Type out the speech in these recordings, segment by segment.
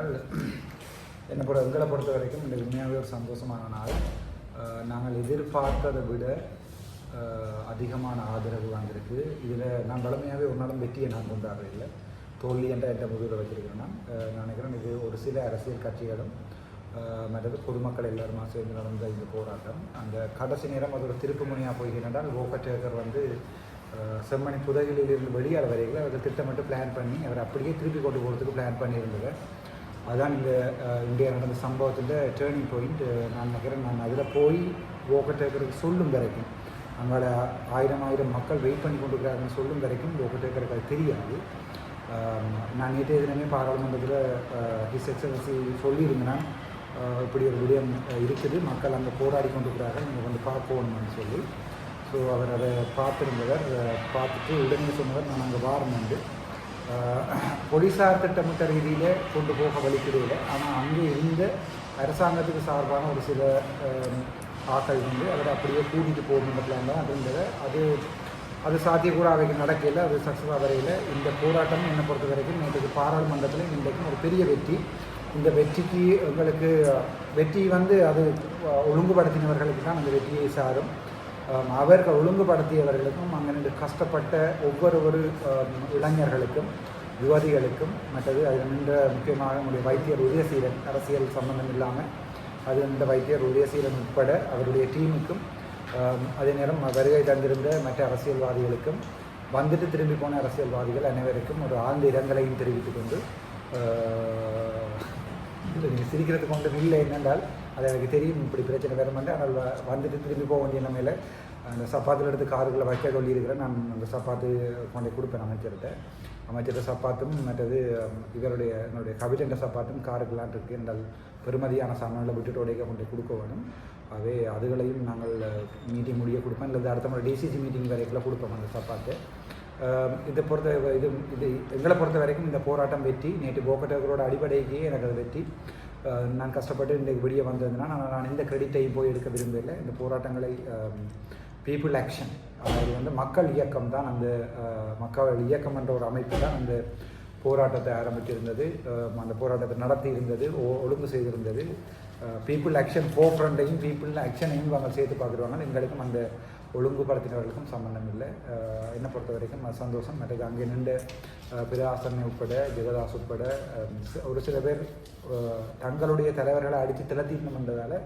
கதைக்கலாம் என்னை பொறுத்த எங்களை பொறுத்த வரைக்கும் இந்த உண்மையாகவே ஒரு சந்தோஷமான நாள். நாங்கள் எதிர்பார்த்ததை விட அதிகமான ஆதரவு வந்திருக்கு. இதில் நான் வளமையாகவே ஒரு நாளும் வெற்றியை நான் கொண்டாடுற இல்லை. தோல்வி என்ற எந்த முதுகில் வச்சிருக்கிறேன்னா நான் நினைக்கிறேன் இது ஒரு சில அரசியல் கட்சிகளும் மற்றது பொதுமக்கள் எல்லாருமா சேர்ந்து நடந்த இந்த போராட்டம். அந்த கடைசி நேரம் அதோட திருப்பு முனையாக போகிறதால் ஓக்கட்டேக்கர் வந்து செம்மணி புதகிலிருந்து வெளியால் வரையில் அவர் திட்டமிட்டு பிளான் பண்ணி அவர் அப்படியே திருப்பி கொண்டு போகிறதுக்கு பிளான் பண்ணியிருந்தது. அதுதான் இந்த அஹ், இந்தியா நடந்த சம்பவத்தில் டேர்னிங் பாயிண்ட் நான் நினைக்கிறேன் நான் அதில் போய் ஓகட்டேக்கருக்கு சொல்லும் வரைக்கும் அங்கே ஆயிரம் ஆயிரம் மக்கள் வெயிட் பண்ணி கொண்டு சொல்லும் வரைக்கும் ஓகட்டேக்கருக்கு அது தெரியாது. நான் நேற்று தினமே பாராளுமன்றத்தில் ஹிஸ் எக்ஸலன்சி சொல்லியிருந்தேன். இப்படி ஒரு விடயம் இருக்குது. மக்கள் அங்கே போராடி கொண்டிருக்கிறார்கள். நீங்கள் வந்து பார்க்கணும்னு சொல்லி ஸோ அவர் அதை பார்த்துருந்தவர் பார்த்துட்டு உடனே சொன்னவர் நான் அங்கே வாரணுண்டு போலீஸார் திட்டமிட்ட ரீதியில் கொண்டு போக வலிக்கிடையில் ஆனால் அங்கே இருந்த அரசாங்கத்துக்கு சார்பான ஒரு சில ஆக்கள் வந்து அவரை அப்படியே கூட்டிகிட்டு போகணுன்ற பிளான் தான் அது அது அது சாத்தியக்கூட அவைக்கு நடக்கல. அது சக்ஸஸாக வரையில். இந்த போராட்டம் என்னை பொறுத்த வரைக்கும் நேற்று பாராளுமன்றத்தில் இன்றைக்கும் ஒரு பெரிய வெற்றி. இந்த வெற்றிக்கு உங்களுக்கு வெற்றி வந்து அது ஒழுங்குபடுத்தினவர்களுக்கு தான் அந்த வெற்றியை சாரும். அவர்கள் ஒழுங்குபடுத்தியவர்களுக்கும் அங்கே கஷ்டப்பட்ட ஒவ்வொரு ஒரு இளைஞர்களுக்கும் யுவதிகளுக்கும் மற்றது அது நின்ற முக்கியமாக நம்முடைய வைத்தியர் உதயசீலன் அரசியல் சம்பந்தம் இல்லாமல் அது இந்த வைத்தியர் உதயசீலன் உட்பட அவருடைய டீமுக்கும் அதே நேரம் வருகை தந்திருந்த மற்ற அரசியல்வாதிகளுக்கும் வந்துட்டு திரும்பி போன அரசியல்வாதிகள் அனைவருக்கும் ஒரு ஆழ்ந்த இரங்கலையும் தெரிவித்துக் கொண்டு இல்லை நீங்கள் சிரிக்கிறதுக்கு கொண்டு இல்லை என்னென்றால் அது எனக்கு தெரியும் இப்படி பிரச்சனை வேறு மாதிரி ஆனால் வந்துட்டு திரும்பி போக வேண்டிய நிலைமையில் அந்த சப்பாத்தில் எடுத்து காருக்குள்ளே வைக்க சொல்லியிருக்கிறேன். நான் அந்த சப்பாத்து கொண்டு கொடுப்பேன் அமைச்சர்கிட்ட. அமைச்சர்கிட்ட சப்பாத்தும் மற்றது இவருடைய என்னுடைய கவிதண்ட சப்பாத்தும் காருக்கெல்லாம் இருக்குது என்றால் பெருமதியான சமநிலை விட்டுட்டு கொண்டு கொடுக்க வேணும். அவே அதுகளையும் நாங்கள் மீட்டிங் முடிய கொடுப்போம். இல்லை அடுத்த முறை டிசிசி மீட்டிங் வரைக்கும் கொடுப்போம் அந்த சப்பாத்து. இதை பொறுத்த இது இது எங்களை பொறுத்த வரைக்கும் இந்த போராட்டம் வெற்றி. நேற்று போக்கட்டவர்களோட அடிப்படைக்கே எனக்கு அது வெற்றி. நான் கஷ்டப்பட்டு இன்றைக்கு வெளியே வந்ததுன்னா நான் நான் இந்த கிரெடிட்டையும் போய் எடுக்க விரும்பவில்லை. இந்த போராட்டங்களை பீப்புள் ஆக்ஷன் அதாவது வந்து மக்கள் இயக்கம் தான் அந்த மக்கள் இயக்கம் என்ற ஒரு அமைப்பு தான் அந்த போராட்டத்தை ஆரம்பித்திருந்தது. அந்த போராட்டத்தை நடத்தி இருந்தது ஒழுங்கு செய்திருந்தது. பீப்புள் ஆக்ஷன் ஃபோர் ஃப்ரண்ட்டையும் பீப்புள் ஆக்ஷனையும் அவங்க சேர்த்து பார்க்குறாங்க எங்களுக்கும் அந்த ஒழுங்குபடுத்தினவர்களுக்கும் சம்மந்தம் இல்லை. Uh, என்னை பொறுத்த வரைக்கும் சந்தோஷம். மற்றது அங்கே நின்ற uh, அஹ் பிராசனை உட்பட ஜெகதாஸ் உட்பட um, ஒரு சில பேர் uh, தங்களுடைய தலைவர்களை அடித்து திளத்திட்டு வந்ததால்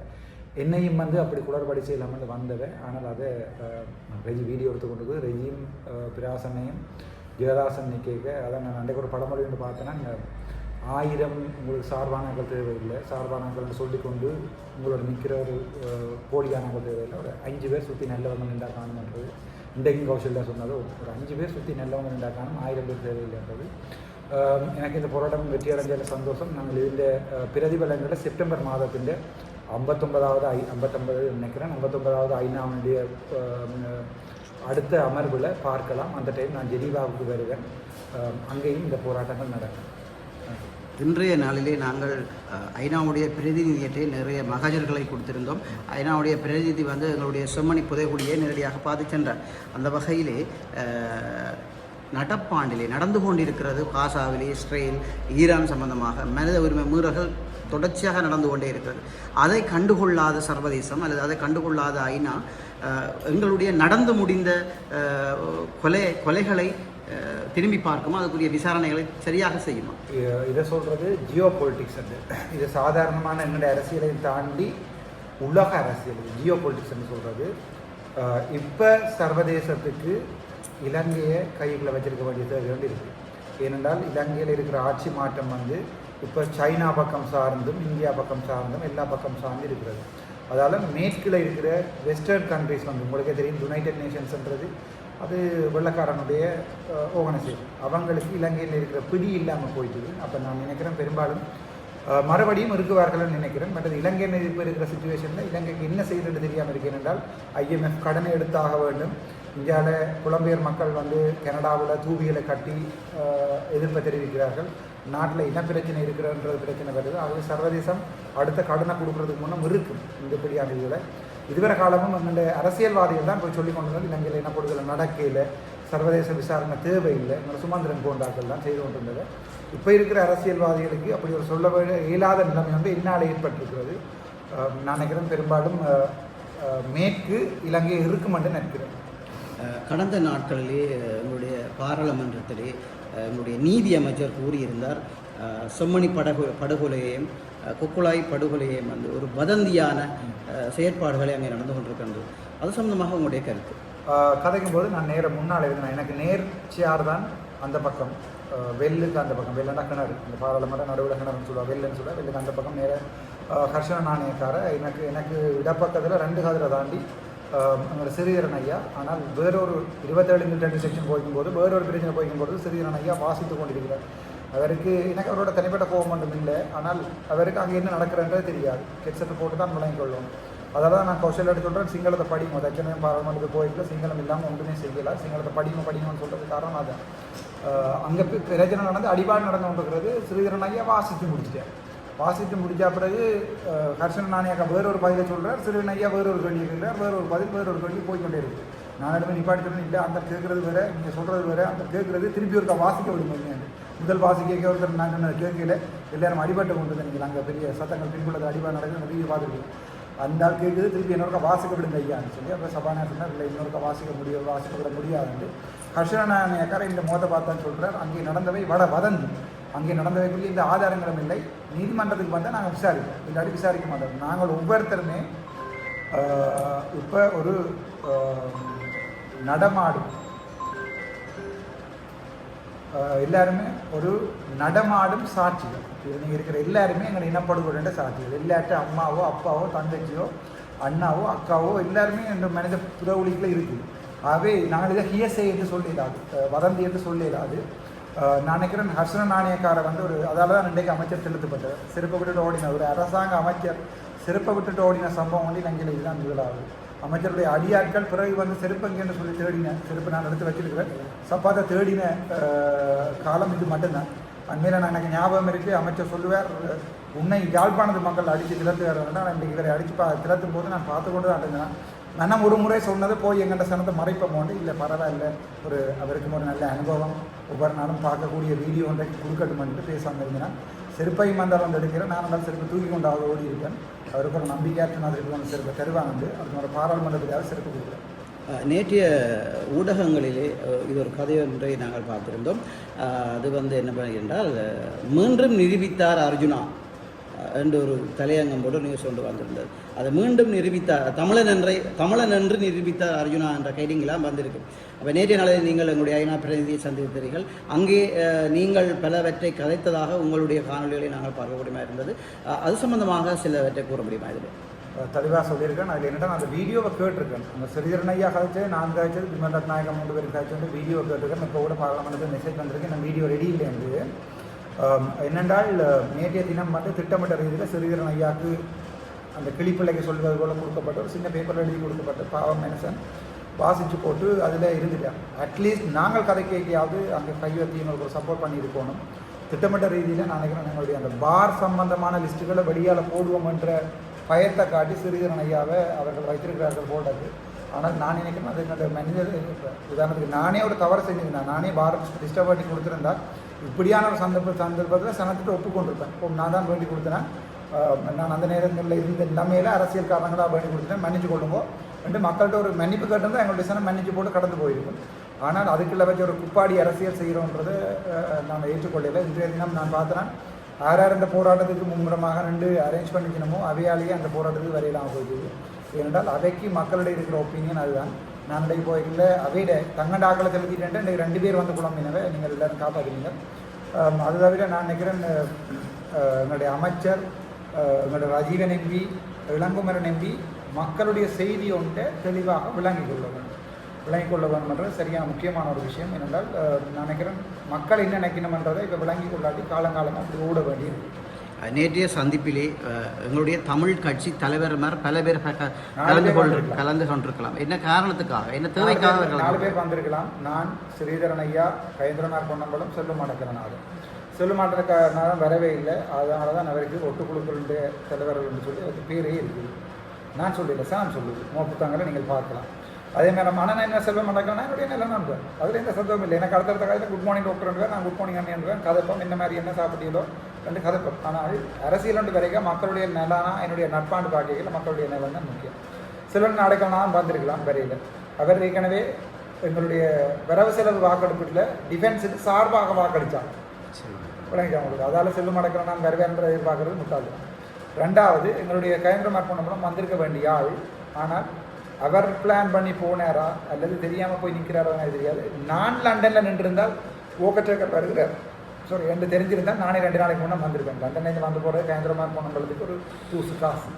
என்னையும் வந்து அப்படி குளறுபடி செய்யலாம்னு வந்தவன். ஆனால் அதை அஹ், ரெஜி வீடியோ எடுத்து கொண்டு போய் ரெஜியும் அஹ், பிராசனையும் ஜெகதாசன் நிற்க அதை நான் அன்றைக்கு ஒரு படமொழி ஒன்று பார்த்தேன்னா ஆயிரம் உங்களுக்கு சார்பானங்கள் தேவையில்லை. சார்பானங்கள்னு சொல்லிக்கொண்டு உங்களோட நிற்கிற ஒரு அஹ், தேவையில்லை. ஒரு அஞ்சு பேர் சுற்றி நல்லவங்க நின்றா காணுன்றது இன்றைக்கும் கௌசல்யா சொன்னது ஒரு அஞ்சு பேர் சுற்றி நல்லவங்க நின்றா காணும் ஆயிரம் பேர் தேவையில்லைன்றது எனக்கு இந்த போராட்டம் வெற்றி அடைஞ்சதில் சந்தோஷம். நாங்கள் இதில் பிரதிபலங்களில் செப்டம்பர் மாதத்தின் ஐம்பத்தொன்பதாவது ஐ ஐம்பத்தொன்பது நினைக்கிறேன். ஐம்பத்தொன்பதாவது ஐநாவுடைய அடுத்த அமர்வில் பார்க்கலாம். அந்த டைம் நான் ஜெனீவாவுக்கு வருவேன். அங்கேயும் இந்த போராட்டங்கள் நடக்கும். இன்றைய நாளிலே நாங்கள் ஐநாவுடைய பிரதிநிதியற்றை நிறைய மகஜர்களை கொடுத்திருந்தோம். ஐநாவுடைய பிரதிநிதி வந்து எங்களுடைய செம்மணி புதைகுடியை நேரடியாக பார்த்து சென்றார். அந்த வகையிலே நடப்பாண்டிலே நடந்து கொண்டிருக்கிறது காசாவிலே இஸ்ரேல் ஈரான் சம்பந்தமாக மனித உரிமை மீறல்கள் தொடர்ச்சியாக நடந்து கொண்டே இருக்கிறது. அதை கண்டுகொள்ளாத சர்வதேசம் அல்லது அதை கண்டுகொள்ளாத ஐநா எங்களுடைய நடந்து முடிந்த கொலை கொலைகளை திரும்பி பார்க்குமா? அதுக்குரிய விசாரணைகளை சரியாக செய்யுமா? இதை சொல்கிறது ஜியோ பொலிட்டிக்ஸ் அது. இது சாதாரணமான என்னுடைய அரசியலை தாண்டி உலக அரசியல். ஜியோ பொலிட்டிக்ஸ்னு சொல்கிறது இப்போ சர்வதேசத்துக்கு இலங்கையை கைகளை வச்சிருக்க வேண்டிய தேவை வேண்டி ஏனென்றால் இலங்கையில் இருக்கிற ஆட்சி மாற்றம் வந்து இப்போ சைனா பக்கம் சார்ந்தும் இந்தியா பக்கம் சார்ந்தும் எல்லா பக்கம் சார்ந்து இருக்கிறது. அதால் மேற்கில் இருக்கிற வெஸ்டர்ன் கண்ட்ரிஸ் வந்து உங்களுக்கே தெரியும் யுனைடெட் நேஷன்ஸ்ன்றது அது வெள்ளக்காரனுடைய ஆர்கனைசேஷன் அவங்களுக்கு இலங்கையில் இருக்கிற பிடி இல்லாமல் போயிட்டுது. அப்போ நான் நினைக்கிறேன் பெரும்பாலும் மறுபடியும் இருக்குவார்கள்னு நினைக்கிறேன். மற்றது இலங்கையில் இப்போ இருக்கிற சுச்சுவேஷனில் இலங்கைக்கு என்ன செய்யறது தெரியாமல் இருக்கேன் என்றால் ஐஎம்எஃப் கடனை எடுத்தாக வேண்டும். இந்தியாவில் புலம்பெயர் மக்கள் வந்து கனடாவில் தூவிகளை கட்டி எதிர்ப்பை தெரிவிக்கிறார்கள். நாட்டில் இனப்பிரச்சனை இருக்கிறன்றது பிரச்சனை வருது. ஆகவே சர்வதேசம் அடுத்த கடனை கொடுக்குறதுக்கு முன்னே இருக்கும். இந்த படியான இதில். இதுவரை காலமும் நம்மளுடைய அரசியல்வாதிகள் தான் போய் சொல்லிக் கொண்டிருந்தது வந்து இலங்கையில் இனப்படுகொலை நடக்கையில் சர்வதேச விசாரணை தேவையில்லை. நம்ம சுமந்திரன் போன்றாக்கள் தான் செய்து கொண்டிருந்தது. இப்போ இருக்கிற அரசியல்வாதிகளுக்கு அப்படி ஒரு சொல்ல இயலாத நிலைமை வந்து இன்னால் ஏற்பட்டிருக்கிறது. நான் நினைக்கிறேன் பெரும்பாலும் மேற்கு இலங்கை இருக்கும் என்று நினைக்கிறேன். கடந்த நாட்களிலே உங்களுடைய எங்களுடைய பாராளுமன்றத்திலே உங்களுடைய எங்களுடைய நீதி அமைச்சர் கூறியிருந்தார். செம்மணி படகு படுகொலையையும் கொக்குழாய் படுகொலையையும் வந்து ஒரு வதந்தியான செயற்பாடுகளை அங்கே நடந்து கொண்டிருக்கின்றது. அது சம்மந்தமாக உங்களுடைய கருத்து. கதைக்கும் போது நான் நேர முன்னால் எழுதினேன் எனக்கு நேர்ச்சியார் தான் அந்த பக்கம். வெல்லுக்கு அந்த பக்கம். வெள்ளனா கிணறு. இந்த பாராளுமன்ற நடுவில் கிணறுன்னு சொல்லுவா. வெள்ளுன்னு சொல்லுவா. வெள்ளுக்கு அந்த பக்கம் நேர ஹர்ஷன நாணயக்கார எனக்கு எனக்கு இடப்பக்கத்தில் ரெண்டு காதில் தாண்டி எங்களோட சிறியரன் ஐயா. ஆனால் வேறொரு இருபத்தேழு ரெண்டு செக்ஷன் போகும்போது வேறொரு பிரச்சனை போகும்போது சிறியரன் ஐயா வாசித்து கொண்டிருக்கிறார். அவருக்கு எனக்கு அவரோட தனிப்பட்ட கோபம் மட்டும் இல்லை. ஆனால் அவருக்கு அங்கே என்ன நடக்கிறன்றது தெரியாது. ஹெட்செட் போட்டு தான் விளங்கிக் கொள்ளும். அதெல்லாம் தான் நான் எடுத்து சொல்கிறேன் சிங்களத்தை படிக்கும் தட்சணம் பாராளுமன்றத்துக்கு போயிட்டு சிங்களம் இல்லாமல் ஒன்றுமே செய்யலை. சிங்களத்தை படிங்க படிங்கன்னு சொல்கிறது காரணம் அதான் அங்கே பிரச்சனை நடந்து அடிபாடு நடந்து கொண்டிருக்கிறது. ஸ்ரீதரன் ஐயா வாசித்து முடிச்சிட்டேன் வாசித்து முடித்த பிறகு ஹர்ஷன் நாணயக்கா வேறொரு பதிலை சொல்கிறார் சிறுவன் ஐயா வேறொரு கேள்வி கேட்கிறார். வேறொரு பதில் வேறொரு கேள்வி போய்கொண்டே இருக்கு. நான் எடுத்து நிப்பாடி சொல்றேன், இல்லை அந்த கேட்குறது வேற நீங்கள் சொல்கிறது வேற அந்த கேட்குறது திருப்பி ஒருக்கா வாசிக்க விடுங்க முதல் வாசி கேட்க ஒருத்தர் நான் சொன்ன கேட்கல. எல்லாரும் அடிபட்டு கொண்டு நீங்கள் அங்கே பெரிய சத்தங்கள் பின்புள்ளது அடிபாடு நடக்குது. வீடியோ பார்த்துருக்கீங்க. அந்த ஆள் கேட்குது திருப்பி இன்னொருக்க வாசிக்க விடுங்க ஐயான்னு சொல்லி. அப்புறம் சபாநாயகர் சொன்னார் இல்லை இன்னொருக்கா வாசிக்க முடியும் வாசிக்க விட முடியாதுன்ட்டு ஹர்ஷனாயக்கார இந்த மோத பார்த்தான்னு சொல்கிறார் அங்கே நடந்தவை வட வதந்தி. அங்கே நடந்தவை நடந்தவைக்குரிய இந்த ஆதாரங்களும் இல்லை. நீதிமன்றத்துக்கு வந்தால் நாங்கள் விசாரிப்போம். இல்லாட்டி விசாரிக்க மாட்டோம். நாங்கள் ஒவ்வொருத்தருமே இப்போ ஒரு நடமாடும் எல்லாருமே ஒரு நடமாடும் சாட்சிகள். நீங்கள் இருக்கிற எல்லாருமே எங்களை இனப்படுகொண்ட சாட்சிகள். எல்லாட்டும் அம்மாவோ அப்பாவோ தங்கச்சியோ அண்ணாவோ அக்காவோ எல்லாருமே இந்த மனித புதவுளிகளை இருக்குது ஆகவே நாங்கள் இதை ஹியசை என்று சொல்லிடாது வதந்தி என்று சொல்லிடாது. நான் நினைக்கிறேன் ஹர்ஷன நாணயக்காரை வந்து ஒரு அதால் தான் இன்றைக்கு அமைச்சர் செலுத்தப்பட்டார் சிறப்பை விட்டுட்டு ஓடின ஒரு அரசாங்க அமைச்சர் சிறப்பை விட்டுட்டு ஓடின சம்பவம் வந்து இலங்கையில் இதுதான் நிகழாகுது அமைச்சருடைய அடியாட்கள் பிறகு வந்து செருப்பங்கன்னு சொல்லி தேடின செருப்பு நான் எடுத்து வச்சிருக்கிறேன். சப்பாத்தை தேடின காலம் இது மட்டும்தான். அண்மையில் நான் எனக்கு ஞாபகம் இருக்குது அமைச்சர் சொல்லுவார் உன்னை யாழ்ப்பாணத்து மக்கள் அடித்து திறத்துவார்கள் நான் இன்றைக்கு இவரை அடித்து பா திறத்தும் போது நான் பார்த்து கொண்டு தான் இருந்தேன். மனம் ஒரு முறை சொன்னது போய் எங்கிட்ட சனத்தை மறைப்போமோண்டு இல்லை பரவாயில்ல. ஒரு அவருக்கு ஒரு நல்ல அனுபவம். ஒவ்வொரு நாளும் பார்க்கக்கூடிய வீடியோ ஒன்றைக்கு கொடுக்கட்டும்னு பேசாமல் இருந்தேன். செருப்பை மந்தாரம் வந்து எடுக்கிறேன் நான் வந்தாலும் செருப்பு தூக்கி கொண்டு அவர் ஓடி இருக்கேன் அவருக்கு ஒரு நம்பிக்கையாற்று மாதிரி ஒன்று செருப்பை தருவாங்க அவருக்கு ஒரு பாராளுமன்றத்துக்காக செருப்பு கொடுக்குறேன். நேற்றைய ஊடகங்களிலே இது ஒரு கதை ஒன்றை நாங்கள் பார்த்திருந்தோம். அது வந்து என்ன என்றால் மீண்டும் நிரூபித்தார் அர்ஜுனா. என்று ஒரு தலையங்கம் போட்டு நியூஸ் கொண்டு வந்திருந்தது அதை மீண்டும் நிரூபித்தார் தமிழன் என்றை தமிழன் என்று நிரூபித்தார் அர்ஜுனா என்ற கைடிங்கெல்லாம் வந்திருக்கு. அப்போ நேற்றைய நாளில் நீங்கள் எங்களுடைய ஐநா பிரதிநிதியை சந்தித்தீர்கள் அங்கே நீங்கள் பலவற்றை கதைத்ததாக உங்களுடைய காணொலிகளை நாங்கள் பார்க்க முடியுமா இருந்தது? அது சம்பந்தமாக சிலவற்றை கூற முடியுமா இதில் தெளிவாக சொல்லியிருக்கேன். அதில் என்னடா அந்த வீடியோவை கேட்டிருக்கேன். அந்த சிறிதரன் ஐயா கழிச்சு நான் கழிச்சது விமன் ரத்நாயகம் மூன்று பேர் கழிச்சு வந்து வீடியோ கேட்டிருக்கேன். இப்போ கூட பாராளுமன்றத்தில் மெசேஜ் வந்திருக்கு. நான் வீடியோ ரெடி இல்லை என்று என்னென்றால் நேற்றைய தினம் வந்து திட்டமிட்ட ரீதியில் சிறிதரன் ஐயாவுக்கு அந்த கிளிப்பிள்ளைக்கு சொல்வது போல் கொடுக்கப்பட்ட ஒரு சின்ன பேப்பர் எழுதி கொடுக்கப்பட்ட பாவம் மனுஷன் வாசித்து போட்டு அதில் இருந்துட்டேன் அட்லீஸ்ட் நாங்கள் கதை கேட்கையாவது அங்கே கையெழுத்தி எங்களுக்கு ஒரு சப்போர்ட் பண்ணியிருக்கணும். திட்டமிட்ட ரீதியில் நான் நினைக்கிறேன் எங்களுடைய அந்த பார் சம்பந்தமான லிஸ்ட்டுகளை வெளியால் போடுவோம் என்ற பயத்தை காட்டி சிறிதரன் ஐயாவை அவர்கள் வைத்திருக்கிறார்கள் போட்டது ஆனால் நான் நினைக்கிறேன் அது என்னோட மனித உதாரணத்துக்கு நானே ஒரு தவறு செஞ்சிருந்தேன். நானே பார் டிஸ்டர்ப் பண்ணி கொடுத்துருந்தா இப்படியான ஒரு சந்தர்ப்ப சந்தர்ப்பத்தில் சனத்திட்ட ஒப்புக்கொண்டிருப்பேன். இப்போ நான் தான் வேண்டி கொடுத்தேன். நான் அந்த நேரங்களில் இருந்த நிலைமையில அரசியல் காரணங்களாக வேண்டி கொடுத்துட்டேன் மன்னிச்சு கொள்ளுங்க. ரெண்டு மக்கள்கிட்ட ஒரு மன்னிப்பு கட்டணும் எங்களுடைய சனம் மன்னிச்சு போட்டு கடந்து போயிருக்கும். ஆனால் அதுக்குள்ள வச்சு ஒரு குப்பாடி அரசியல் செய்கிறோன்றது நான் ஏற்றுக்கொள்ளலை. இன்றைய தினம் நான் பார்த்தேன் யார் யார் இந்த போராட்டத்துக்கு மும்முரமாக ரெண்டு அரேஞ்ச் பண்ணிக்கணுமோ அவையாலேயே அந்த போராட்டத்துக்கு வரையிலாம் போயிடுது ஏனென்றால் அவைக்கு மக்களிடையே இருக்கிற ஒப்பீனியன் அதுதான். நான் இன்றைக்கு போய்க்கல அவையிட தங்கண்ட ஆக்களை செலுத்திட்டு இன்றைக்கு ரெண்டு பேர் வந்து குழம்பினவை நீங்கள் எல்லாரும் காப்பாற்றுவீங்க அது தவிர நான் நினைக்கிறேன் எங்களுடைய அமைச்சர் எங்களுடைய ரஜீவன் எம்பி இளங்குமரன் எம்பி மக்களுடைய செய்தி ஒன்றை தெளிவாக விளங்கிக் கொள்ள வேண்டும். விளங்கிக் கொள்ள வேண்டும்ன்றது சரியான முக்கியமான ஒரு விஷயம் ஏனென்றால் நான் நினைக்கிறேன் மக்கள் என்ன நினைக்கணும்ன்றதை இப்போ விளங்கிக் கொள்ளாட்டி காலங்காலமாக ஓட வேண்டியிருக்கு நேற்றைய சந்திப்பிலே எங்களுடைய தமிழ் கட்சி தலைவர்மார் பல பேர் கலந்து கொண்டு. கலந்து கொண்டிருக்கலாம். என்ன காரணத்துக்காக? என்ன தேவைக்காக நாலு பேர் வந்திருக்கலாம். நான் ஸ்ரீதரன் ஐயா கயந்திரனார் பொன்னம்பலம் செல்லும் மாட்டக்கிறனாலும் செல்லும் மாட்டக்கிறனாலும் வரவே இல்லை. அதனால தான் அவருக்கு ஒட்டுக்குழுக்களுடைய தலைவர்கள் என்று சொல்லி அவருக்கு பேரே இருக்குது. நான் சொல்லல சாம் சொல்லுது. உங்கள் புத்தகங்களை நீங்கள் பார்க்கலாம். அதே மாதிரி மன என்ன செல்வம் நடக்கணும்னா என்னுடைய நல்ல நண்பர் அதில் எந்த சந்தோஷம் இல்லை. எனக்கு அடுத்தடுத்த காலத்தில் குட் மார்னிங் டாக்டர் நான் குட் மார்னிங் அண்ணன் கதைப்போம் இந்த மாதிரி என்ன சாப்பிட்டீங்களோ ரெண்டு கதைப்போம் ஆனால் அரசியல் ஒன்று வரைக்கும் மக்களுடைய நிலானா என்னுடைய நட்பாண்டு பார்க்கையில் மக்களுடைய நிலம் தான் முக்கியம். சிலர் நாடுகள்லாம் வந்திருக்கலாம் வரையில். அவர் ஏற்கனவே எங்களுடைய வரவு செலவு வாக்கெடுப்பில் டிஃபென்ஸுக்கு சார்பாக வாக்களித்தாங்க விளங்கிக்க உங்களுக்கு? அதால் செல்லும் அடக்கிறோம் நான் வருவேன்ற எதிர்பார்க்கறது முட்டாது. ரெண்டாவது எங்களுடைய கயந்திர மார்க்கணம் வந்திருக்க வேண்டிய ஆள். ஆனால் அவர் பிளான் பண்ணி போனாரா? அல்லது தெரியாமல் போய் நிற்கிறாரா தெரியாது. நான் லண்டனில் நின்றிருந்தால் ஓக்கச்சேக்கர் வருகிறார். சாரி என்று தெரிஞ்சிருந்தால் நானே ரெண்டு நாளைக்கு முன்னே வந்திருப்பேன். லண்டன்லேருந்து வந்து போகிறது கேந்திரமாக மார்க்கணங்களுக்கு ஒரு தூசு காசு.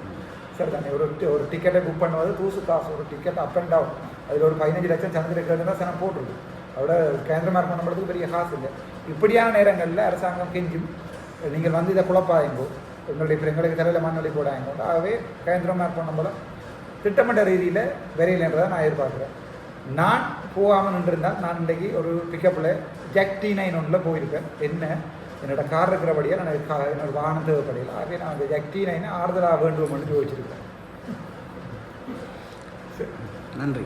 சரி தானே ஒரு ஒரு டிக்கெட்டை புக் பண்ணுவது தூசு காசு ஒரு டிக்கெட் அப் அண்ட் டவுன் அதில் ஒரு பதினஞ்சு லட்சம் சந்திரிக்கிறது தான் சனம் போட்டுருக்கு. அதோட கேந்திரமாக மார்க் பண்ணுறதுக்கு பெரிய காசு இல்லை. இப்படியான நேரங்களில் அரசாங்கம் கெஞ்சும். நீங்கள் வந்து இதை குழப்பாயங்கோ எங்களுடைய எங்களுக்கு தலையில் மண்ணொலி போடாயங்கோ ஆகவே கேந்திரமாக மார்க் பண்ணும்போது திட்டமிட்ட ரீதியில் விரையில்ன்றதை நான் எதிர்பார்க்குறேன். நான் போகாமல் நின்றிருந்தால் நான் இன்றைக்கி ஒரு பிக்கப்பில் ஜாக் டி நைன் ஒன்றில் போயிருப்பேன். என்ன? என்னோட கார் இருக்கிறபடியாக நான் கா என்னோட வாகனம் தேவைப்படையில் ஆகவே நான் அந்த ஜாக் டி நைனை ஆறுதலாக வேண்டுமென்று யோசிச்சிருக்கேன். சரி நன்றி.